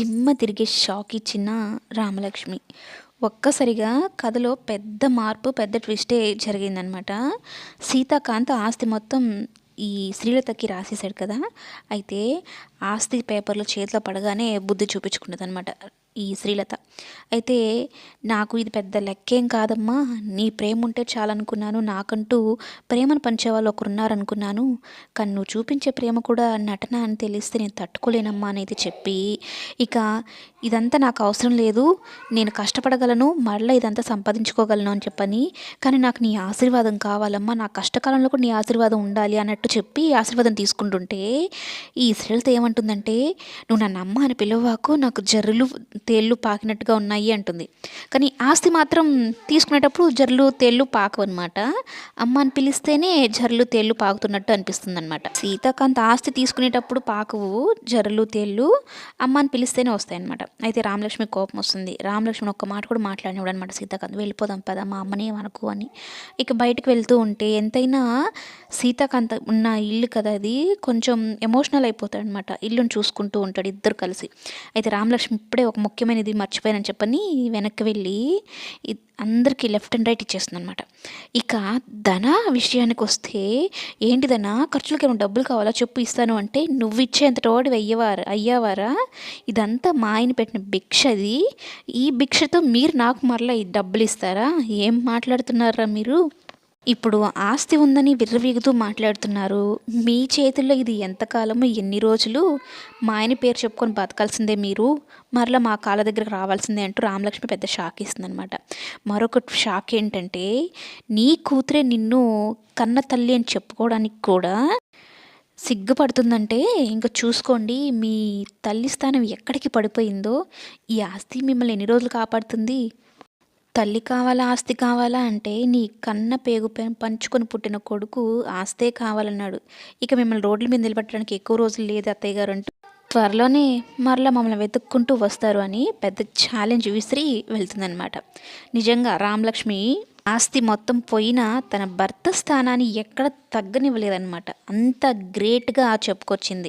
దిమ్మ తిరిగే షాక్ ఇచ్చిన రామలక్ష్మి. ఒక్కసారిగా కథలో పెద్ద మార్పు పెద్ద ట్విస్టే జరిగిందనమాట. సీతాకాంత్ ఆస్తి మొత్తం ఈ శ్రీలతకి రాసేశాడు కదా. అయితే ఆస్తి పేపర్లు చేతిలో పడగానే బుద్ధి చూపించుకున్నది అనమాట ఈ శ్రీలత. అయితే నాకు ఇది పెద్ద లెక్కేం కాదమ్మా. నీ ప్రేమ ఉంటే చాలనుకున్నాను. నాకంటూ ప్రేమను పంచేవాళ్ళు ఒకరు ఉన్నారనుకున్నాను కానీ నువ్వు చూపించే ప్రేమ కూడా నటన అని తెలిస్తే నేను తట్టుకోలేనమ్మా అనేది చెప్పి ఇక ఇదంతా నాకు అవసరం లేదు. నేను కష్టపడగలను. మళ్ళీ ఇదంతా సంపాదించుకోగలను అని చెప్పని. కానీ నాకు నీ ఆశీర్వాదం కావాలమ్మా. నా కష్టకాలంలో కూడా నీ ఆశీర్వాదం ఉండాలి అన్నట్టు చెప్పి ఆశీర్వాదం తీసుకుంటుంటే ఈ శ్రీలత ఏమంటుందంటే నువ్వు నన్ను అమ్మ అని పిలవకు నాకు జర్రులు తేళ్ళు పాకినట్టుగా ఉన్నాయి అంటుంది. కానీ ఆస్తి మాత్రం తీసుకునేటప్పుడు జర్లు తేళ్ళు పాకవు అనమాట అమ్మ అని పిలిస్తేనే జర్లు తేళ్ళు పాకుతున్నట్టు అనిపిస్తుంది అనమాట సీతాకాంత్ ఆస్తి తీసుకునేటప్పుడు పాకవు జర్లు తేళ్ళు అమ్మ అని పిలిస్తేనే వస్తాయి అనమాట అయితే రామలక్ష్మి కోపం వస్తుంది. రామలక్ష్మి ఒక్క మాట కూడా మాట్లాడినాడు అనమాట సీతాకాంత్. వెళ్ళిపోదాం పదా మా అమ్మనే మనకు అని. ఇక బయటకు వెళ్తూ ఉంటే ఎంతైనా సీతాకాంత ఉన్న ఇల్లు కదా అది కొంచెం ఎమోషనల్ అయిపోతాడు అనమాట ఇల్లుని చూసుకుంటూ ఉంటాడు ఇద్దరు కలిసి. అయితే రామలక్ష్మి ఇప్పుడే ఒక ముఖ్యమైనది మర్చిపోయానని చెప్పని వెనక్కి వెళ్ళి అందరికీ లెఫ్ట్ అండ్ రైట్ ఇచ్చేస్తుంది అనమాట ఇక ధన విషయానికి వస్తే ఏంటి ధన? ఖర్చులకి ఏమైనా డబ్బులు కావాలా? చెప్పు ఇస్తాను అంటే నువ్వు ఇచ్చేంత వాడు అయ్యేవారు అయ్యావారా? ఇదంతా మా ఆయన పెట్టిన భిక్ష అది. ఈ భిక్షతో మీరు నాకు మరలా ఈ డబ్బులు ఇస్తారా? ఏం మాట్లాడుతున్నారా మీరు? ఇప్పుడు ఆస్తి ఉందని విర్రవీగుతూ మాట్లాడుతున్నారు. మీ చేతుల్లో ఇది ఎంతకాలము? ఎన్ని రోజులు? మా ఆయన పేరు చెప్పుకొని బతకాల్సిందే మీరు. మరలా మా కాళ్ళ దగ్గరకు రావాల్సిందే అంటూ రామలక్ష్మి పెద్ద షాక్ ఇస్తుందనమాట మరొక షాక్ ఏంటంటే నీ కూతురే నిన్ను కన్న తల్లి అని చెప్పుకోవడానికి కూడా సిగ్గుపడుతుందంటే ఇంకా చూసుకోండి మీ తల్లి స్థానం ఎక్కడికి పడిపోయిందో ఈ ఆస్తి మిమ్మల్ని ఎన్ని రోజులు కాపాడుతుంది? తల్లి కావాలా ఆస్తి కావాలా అంటే నీ కన్న పేగు పంచుకొని పుట్టిన కొడుకు ఆస్తే కావాలన్నాడు. ఇక మిమ్మల్ని రోడ్ల మీద నిలబెట్టడానికి ఎక్కువ రోజులు లేదు అత్తయ్య గారు అంటూ త్వరలోనే మరలా మమ్మల్ని వెతుక్కుంటూ వస్తారు అని పెద్ద ఛాలెంజ్ విసిరి వెళ్తుందనమాట నిజంగా రామలక్ష్మి ఆస్తి మొత్తం పోయినా తన భర్త స్థానాన్ని ఎక్కడ తగ్గనివ్వలేదన్నమాట. అంత గ్రేట్గా చెప్పుకొచ్చింది.